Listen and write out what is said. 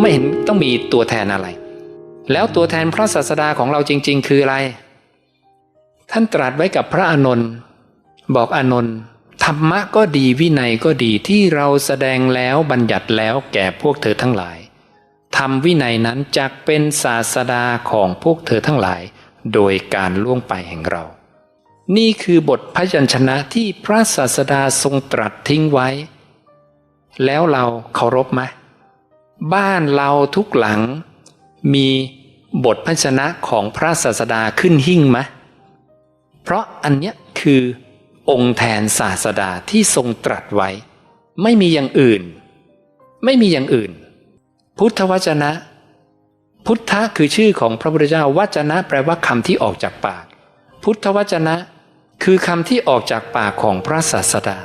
ไม่เห็นต้องมีตัวแทนอะไร แล้วตัวแทนพระศาสดาของเราจริง ๆ คืออะไร ท่านตรัสไว้กับพระอานนท์บอกอานนท์ธรรมะก็ดีวินัยก็ดีที่เราแสดงแล้วบัญญัติแล้วแก่พวกเธอทั้งหลายธรรมวินัยนั้นจักเป็นศาสดาของพวกเธอทั้งหลาย โดยการล่วงไปแห่งเรา นี่คือบทพยัญชนะที่พระศาสดาทรงตรัสทิ้งไว้ แล้วเราเคารพไหม บ้านเราทุกหลัง มีบทพัญชนะของพระศาสดาขึ้นหิ้งไหมเพราะอันเนี้ยคือองค์แทนศาสดาที่ทรงตรัสไว้ ไม่มีอย่างอื่น ไม่มีอย่างอื่น พุทธวจนะ พุทธะคือชื่อของพระพุทธเจ้าวจนะแปลว่าคำที่ออกจากปาก พุทธวจนะ คือคำที่ออกจากปากของพระศาสดา